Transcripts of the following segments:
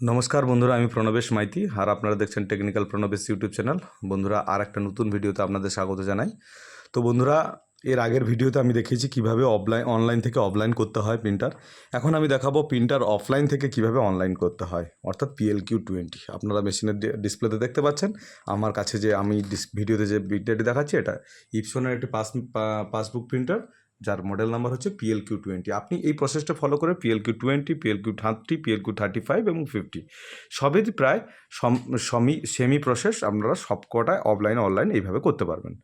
নমস্কার বন্ধুরা, আমি প্রণবেশ মাইতি, আর আপনারা দেখছেন টেকনিক্যাল প্রণবেশ ইউটিউব চ্যানেল। বন্ধুরা আর একটা নতুন ভিডিওতে আপনাদের স্বাগত জানাই। তো বন্ধুরা, এর আগের ভিডিওতে আমি দেখিয়েছি কীভাবে অফলাইন অনলাইন থেকে অফলাইন করতে হয় প্রিন্টার এখন আমি দেখাবো প্রিন্টার অফলাইন থেকে কীভাবে অনলাইন করতে হয়, অর্থাৎ পিএল কিউ টোয়েন্টি আপনারা মেশিনের ডিসপ্লেতে দেখতে পাচ্ছেন। আমার কাছে যে আমি ভিডিওতে যে প্রিন্টারটি দেখাচ্ছি, এটা ইপসনের একটি পাস পাসবুক প্রিন্টার যার মডেল নাম্বার হচ্ছে পিএল কিউ টোয়েন্টি আপনি এই প্রসেসটা ফলো করে PL Q twenty PL Q thirty PL Q thirty five এবং ফিফটি সবেরই প্রায় সম- সমি প্রসেস আপনারা সবকটায় অফলাইন অনলাইন এইভাবে করতে পারবেন।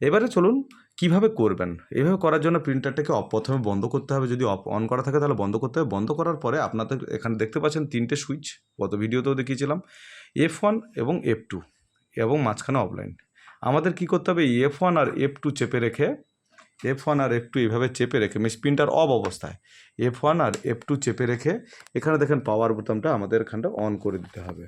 এবারে চলুন কীভাবে করবেন? এইভাবে করার জন্য প্রিন্টারটাকে প্রথমে বন্ধ করতে হবে। যদি অন করা থাকে তাহলে বন্ধ করতে হবে। বন্ধ করার পরে আপনাদের এখানে দেখতে পাচ্ছেন তিনটে সুইচ গত ভিডিওতেও দেখিয়েছিলাম। এফ ওয়ান এবং এফ টু এবং মাঝখানে অফলাইন আমাদের কি করতে হবে? এফ ওয়ান আর এফ টু চেপে রেখে এফ ওয়ান আর এফ টু এইভাবে চেপে রেখে মিস প্রিন্টার অফ অবস্থায় এফ ওয়ান আর এফ টু চেপে রেখে, এখানে দেখেন পাওয়ার বোতামটা আমাদের এখানটা অন করে দিতে হবে।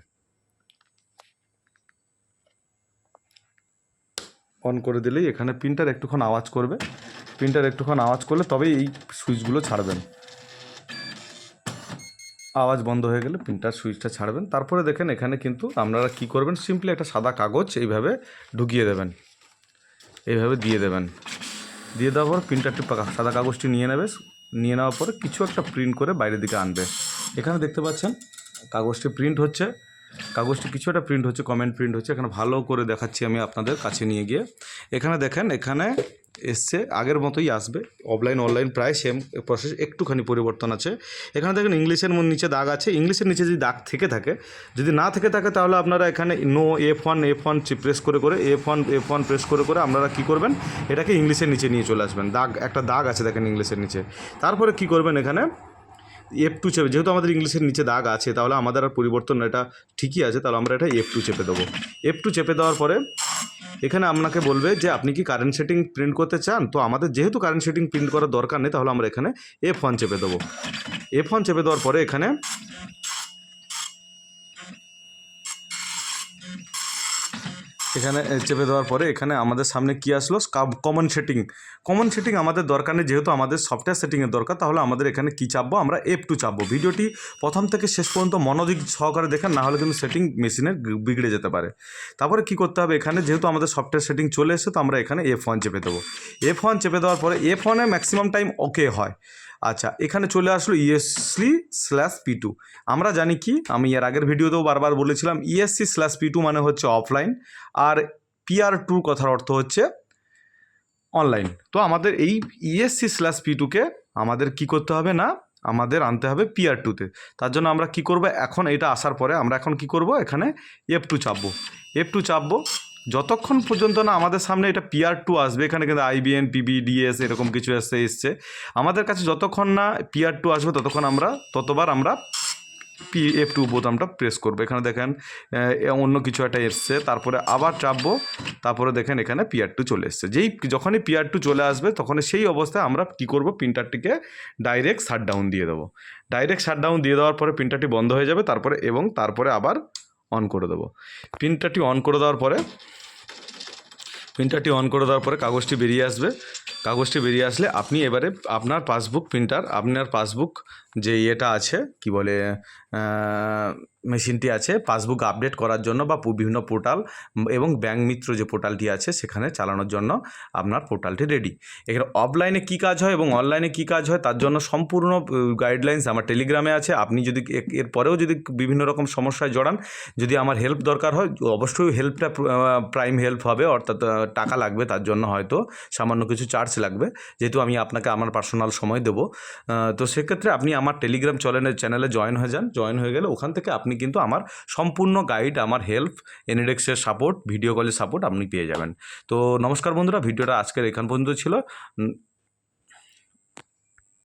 অন করে দিলেই এখানে প্রিন্টার একটুক্ষণ আওয়াজ করবে। প্রিন্টার একটুক্ষণ আওয়াজ করলে তবেই এই সুইচগুলো ছাড়বেন। আওয়াজ বন্ধ হয়ে গেলে প্রিন্টার সুইচটা ছাড়বেন। তারপরে দেখেন এখানে কিন্তু আপনারা কি করবেন? সিম্পলি একটা সাদা কাগজ এইভাবে ঢুকিয়ে দেবেন। এইভাবে দিয়ে দেবেন। দিয়ে দেওয়ার পর প্রিন্টারটি সাদা কাগজটি নিয়ে নেবে, নিয়ে নেওয়ার পরে কিছু একটা প্রিন্ট করে বাইরের দিকে আনবে। এখানে দেখতে পাচ্ছেন, কাগজটি প্রিন্ট হচ্ছে। কাগজটি কিছু একটা প্রিন্ট হচ্ছে কমেন্ট প্রিন্ট হচ্ছে, এখানে ভালো করে দেখাচ্ছি আমি আপনাদের কাছে নিয়ে গিয়ে। এখানে দেখেন, এখানে এসছে, আগের মতোই আসবে অফলাইন অনলাইন প্রায় সেম প্রসেস একটুখানি পরিবর্তন আছে। এখানে দেখেন ইংলিশের নিচে দাগ আছে, ইংলিশের নিচে যদি দাগ থেকে থাকে, যদি না থেকে থাকে তাহলে আপনারা এখানে no F one F one press করে করে F one F one press করে করে আপনারা কী করবেন, এটাকে ইংলিশের নিচে নিয়ে চলে আসবেন। দাগ, একটা দাগ আছে দেখেন ইংলিশের নিচে। তারপরে কি করবেন এখানে? এফ টু চেপে, যেহেতু আমাদের ইংলিশের নিচে দাগ আছে, তাহলে আমাদের আর পরিবর্তন এটা ঠিকই আছে, তাহলে আমরা এটা এফ টু চেপে দেবো। এফ টু চেপে দেওয়ার পরে, এখানে আপনাকে বলবে যে, আপনি কি কারেন্ট সেটিং প্রিন্ট করতে চান? তো আমাদের যেহেতু কারেন্ট সেটিং প্রিন্ট করার দরকার নেই, তাহলে আমরা এখানে এফ ওয়ান চেপে দেবো। এফ ওয়ান চেপে দেওয়ার পরে এখানে এখানে চেপে দেওয়ার পরে এখানে আমাদের সামনে কি আসলো? কমন সেটিং কমন সেটিং আমাদের দরকার নেই, যেহেতু আমাদের সফটওয়্যার সেটিংয়ের দরকার, তাহলে আমাদের এখানে কি চাপবো? আমরা এফ টু চাপবো। ভিডিওটি প্রথম থেকে শেষ পর্যন্ত মনোযোগ সহকারে দেখেন, না হলে কিন্তু সেটিং মেশিনের বিগড়ে যেতে পারে। তারপরে কি করতে হবে? এখানে যেহেতু আমাদের সফটওয়্যার সেটিং চলে এসে তো আমরা এখানে এফ ওয়ান চেপে দেবো এফ ওয়ান চেপে দেওয়ার পরে এফ ওয়ানে ম্যাক্সিমাম টাইম ওকে হয়। আচ্ছা এখানে চলে আসলো ইএসসি স্ল্যাশ পি টু আমরা জানি কি, আমি এর আগের ভিডিওতেও বারবার বলেছিলাম ইএসসি স্ল্যাশ পি টু মানে হচ্ছে অফলাইন আর পিআর টুর কথার অর্থ হচ্ছে অনলাইন তো আমাদের এই ইএসসি স্ল্যাশ পি টুকে আমাদের কি করতে হবে না, আমাদের আনতে হবে পিআর টুতে তার জন্য আমরা কি করব, এখন এটা আসার পরে আমরা এখন কি করব, এখানে এফ টু চাপবো। এফ টু চাপবো যতক্ষণ পর্যন্ত না আমাদের সামনে এটা পিআর টু আসবে, এখানে কিন্তু আইবিএন পিবি ডিএস এরকম কিছু এসে এসছে, আমাদের কাছে যতক্ষণ না পিআর টু আসবে, ততক্ষণ আমরা, ততবার আমরা পি এফ টু বোতামটা প্রেস করব। এখানে দেখেন অন্য কিছু একটা এসছে, তারপরে আবার চাপবো, তারপরে দেখেন এখানে পিআর টু চলে এসছে। যেই, যখনই পিআর টু চলে আসবে, তখনই সেই অবস্থায় আমরা কি করব? প্রিন্টারটিকে ডাইরেক্ট শাট ডাউন দিয়ে দেবো। ডাইরেক্ট শাট ডাউন দিয়ে দেওয়ার পরে প্রিন্টারটি বন্ধ হয়ে যাবে, তারপরে এবং তারপরে আবার অন করে দেবো। প্রিন্টারটি অন করে দেওয়ার পরে প্রিন্টারটি অন করে দেওয়ার পরে কাগজটি বেরিয়ে আসবে। কাগজটি বেরিয়ে আসলে আপনি এবারে আপনার পাসবুক প্রিন্টার আপনার পাসবুক যে ইয়েটা আছে, কি বলে মেশিনটি আছে পাসবুক আপডেট করার জন্য বা বিভিন্ন পোর্টাল এবং ব্যাংক মিত্র যে পোর্টালটি আছে সেখানে চালানোর জন্য আপনার পোর্টালটি রেডি এখানে অফলাইনে কী কাজ হয় এবং অনলাইনে কী কাজ হয় তার জন্য সম্পূর্ণ গাইডলাইন্স আমার টেলিগ্রামে আছে। আপনি যদি এর পরেও যদি বিভিন্ন রকম সমস্যায় জড়ান, যদি আমার হেল্প দরকার হয়, অবশ্যই হেল্পটা প্রাইম হেল্প হবে, অর্থাৎ টাকা লাগবে তার জন্য হয়তো, সামান্য কিছু চার্জ লাগবে। যেহেতু আমি আপনাকে আমার পার্সোনাল সময় দেবো তো সেক্ষেত্রে আপনি আমার টেলিগ্রাম চ্যানেলে জয়েন হয়ে যান। জয়েন হয়ে গেলে ওখান থেকে আপনি কিন্তু আমার সম্পূর্ণ গাইড আমার হেল্প এনিডেক্সের সাপোর্ট ভিডিও কলের সাপোর্ট আপনি পেয়ে যাবেন। তো নমস্কার বন্ধুরা, ভিডিওটা আজকের এখান পর্যন্ত ছিল।